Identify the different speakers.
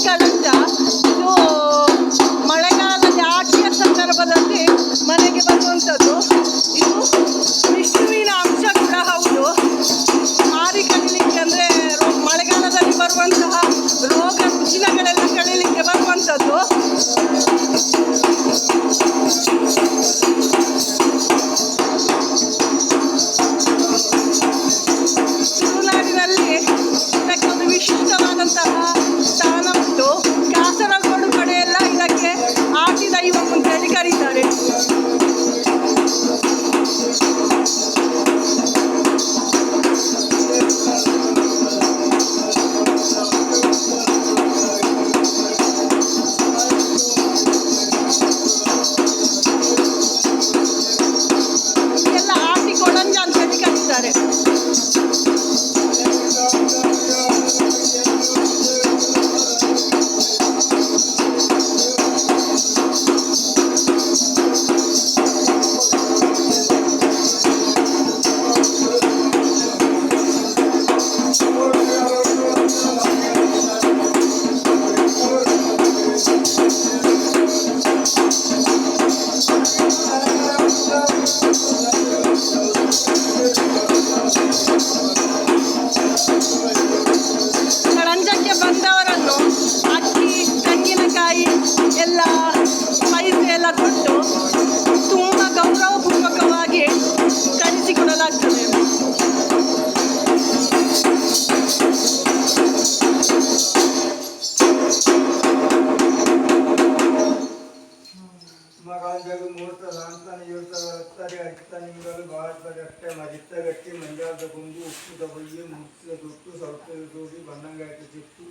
Speaker 1: কারণটা
Speaker 2: ಗಂಗಲು ಮೂರ್ತ ಲಾಂತನ ಯೋತ ಹತ್ತಾರೆ ಅತ್ತ ನಿಂಗಲು ಬಾಳತಗಟ್ಟೆ ಮರಿತಗಟ್ಟಿ ಮಂಜಾದ ಬಂದು ಉಪ್ಪು ತಗೊಳ್ಳಿ ಮುಕ್ತಿಯ ದುಟ್ಟು ಸೌತೆಯ ತೋಡಿ ಬಣ್ಣಂಗಾಯ್ತು ಚಿಟ್ಟು